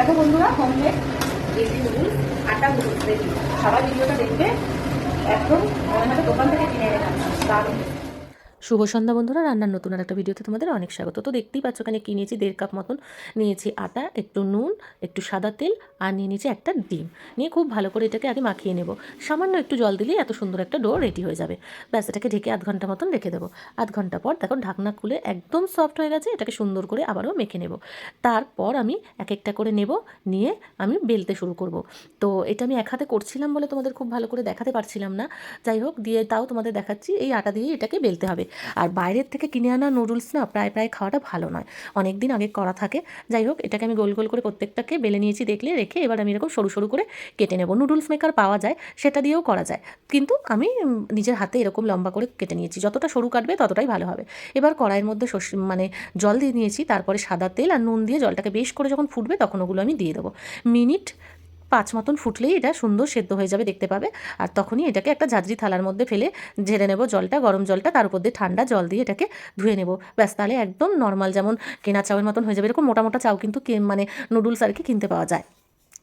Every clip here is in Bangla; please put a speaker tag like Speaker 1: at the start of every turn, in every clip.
Speaker 1: দেখো বন্ধুরা হোমমেড এসি নুডলস আটা নুডলস রেডি সবাই ভিডিওটা দেখবে একদম মনে হয় দোকান থেকে কিনে এনে খাচ্ছি দারুণ।
Speaker 2: শুভ সন্ধ্যা বন্ধুরা, রান্নার নতুন আর একটা ভিডিওতে তোমাদের অনেক স্বাগত। তো দেখতেই পাচ্ছ এখানে কি নিয়েছি? দেড় কাপ মতন নিয়েছি আটা একটু নুন, একটু সাদা তেল আর নিয়ে নিয়েছি একটা ডিম। নিয়ে খুব ভালো করে এটাকে আগে মাখিয়ে নেব। সামান্য একটু জল দিলেই এত সুন্দর একটা ডো রেডি হয়ে যাবে। ব্যাস, এটাকে ঢেকে আধ ঘণ্টা মতন রেখে দেবো। আধ ঘণ্টা পর দেখো ঢাকনা খুলে একদম সফট হয়ে গেছে, এটাকে সুন্দর করে আবারও মেখে নেব। তারপর আমি এক একটা করে নেব, নিয়ে আমি বেলতে শুরু করব। তো এটা আমি এক হাতে করছিলাম বলে তোমাদের খুব ভালো করে দেখাতে পারছিলাম না। যাই হোক, দিয়ে তাও তোমাদের দেখাচ্ছি, এই আটা দিয়ে এটাকে বেলতে হবে। আর বাইরের থেকে কিনে আনা নুডলস না প্রায় প্রায় খাওয়াটা ভালো নয়। অনেক দিন আগে করা থাকে। যাই হোক, এটাকে আমি গোল গোল করে প্রত্যেকটাকে বেলে নিয়েছি দেখলে, রেখে এবার আমি এরকম সরু সরু করে কেটে নেব। নুডলস মেকার পাওয়া যায়, সেটা দিয়েও করা যায়। কিন্তু আমি নিজের হাতে এরকম লম্বা করে কেটে নিয়েছি। যতটা সরু কাটবে ততটাই ভালো হবে। এবার কড়াইয়ের মধ্যে মানে জল দিয়ে নিয়েছি, তারপরে সাদা তেল আর নুন দিয়ে জলটাকে বেশ করে যখন ফুটবে তখন ওগুলো আমি দিয়ে দেবো। মিনিট পাঁচ মতন ফুটলেই এটা সুন্দর সেদ্ধ হয়ে যাবে, দেখতে পাবে। আর তখনই এটাকে একটা ঝাঁঝরি থালার মধ্যে ফেলে ঝেড়ে নেব জলটা, গরম জলটা, তার উপর দিয়ে ঠান্ডা জল দিয়ে এটাকে ধুয়ে নেব। ব্যাস, তাহলে একদম নর্মাল যেমন কেনা চাউয়ের মতন হয়ে যাবে, এরকম মোটা মোটা চাউ কিন্তু মানে নুডলস আর কি কিনতে পাওয়া যায়।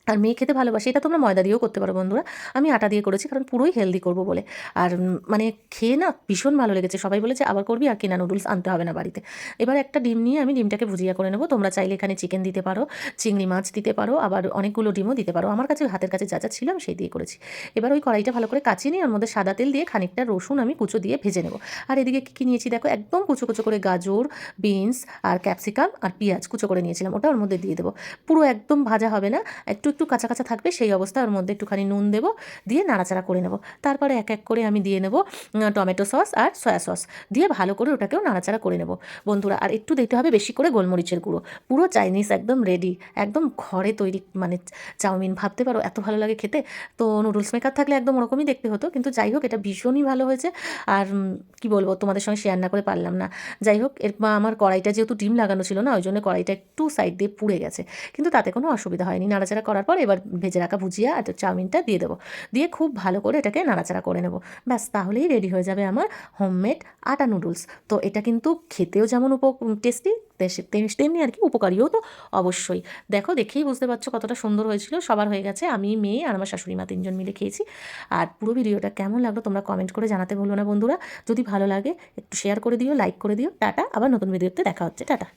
Speaker 2: আর মেয়ে খেতে ভালোবাসে, এটা তোমরা ময়দা দিয়েও করতে পারো বন্ধুরা। আমি আটা দিয়ে করেছি কারণ পুরোই হেলদি করব বলে। আর মানে খেয়ে না ভীষণ ভালো লেগেছে। সবাই বলেছে, আবার করবি? আর কেনা নুডলস আনতে হবে না বাড়িতে। এবার একটা ডিম নিয়ে আমি ডিমটাকে ভুজিয়া করে নেব। তোমরা চাইলে এখানে চিকেন দিতে পারো, চিংড়ি মাছ দিতে পারো, আবার অনেকগুলো ডিমও দিতে পারো। আমার কাছে হাতের কাছে যা যা ছিল আমি সেই দিয়ে করেছি। এবার ওই কড়াইটা ভালো করে কাচিয়ে নিয়ে ওর মধ্যে সাদা তেল দিয়ে খানিকটা রসুন আমি কুচো দিয়ে ভেজে নেব। আর এদিকে কী কী নিয়েছি দেখো? একদম কুচো কুচো করে গাজর বিনস আর ক্যাপসিকাম আর পেঁয়াজ কুচো করে নিয়েছিলাম। ওটা ওর মধ্যে দিয়ে দেবো। পুরো একদম ভাজা হবে না। একটু একটু কাঁচা কাঁচা থাকবে, সেই অবস্থায় ওর মধ্যে একটুখানি নুন দেবো, দিয়ে নাড়াচাড়া করে নেব। তারপরে এক এক করে আমি দিয়ে নেব টমেটো সস আর সয়া সস। দিয়ে ভালো করে ওটাকেও নাড়াচাড়া করে নেব। বন্ধুরা, আর একটু দিতে হবে বেশি করে গোলমরিচের গুঁড়ো। পুরো চাইনিজ একদম রেডি একদম ঘরে তৈরি মানে চাউমিন ভাবতে পারো, এত ভালো লাগে খেতে। তো নুডলস মেকার থাকলে একদম ওরকমই দেখতে হতো, কিন্তু যাই হোক, এটা ভীষণই ভালো হয়েছে। আর কি বলব, তোমাদের সঙ্গে শেয়ার না করে পারলাম না। যাই হোক, এর আমার কড়াইটা যেহেতু ডিম লাগানো ছিল না, ওই জন্য কড়াইটা একটু সাইড দিয়ে পুড়ে গেছে। কিন্তু তাতে কোনো অসুবিধা হয়নি, নাড়াচাড়া করার পর এবার ভেজে রাখা ভুজিয়া আর চাউমিনটা দিয়ে দেবো। দিয়ে খুব ভালো করে এটাকে নাড়াচাড়া করে নেব। ব্যাস, তাহলেই রেডি হয়ে যাবে আমার হোমমেড আটা নুডলস তো এটা কিন্তু খেতেও যেমন উপ টেস্টি তেমনি আর কি উপকারীও তো অবশ্যই। দেখো, দেখেই বুঝতে পারছ কতটা সুন্দর হয়েছিল। সবার হয়ে গেছে। আমি, মেয়ে আর আমার শাশুড়ি মা তিনজন মিলে খেয়েছি। আর পুরো ভিডিওটা কেমন লাগল তোমরা কমেন্ট করে জানাতে ভুলো না বন্ধুরা। যদি ভালো লাগে, একটু শেয়ার করে দিও লাইক করে দিও। টাটা, আবার নতুন ভিডিওতে দেখা হচ্ছে। টাটা।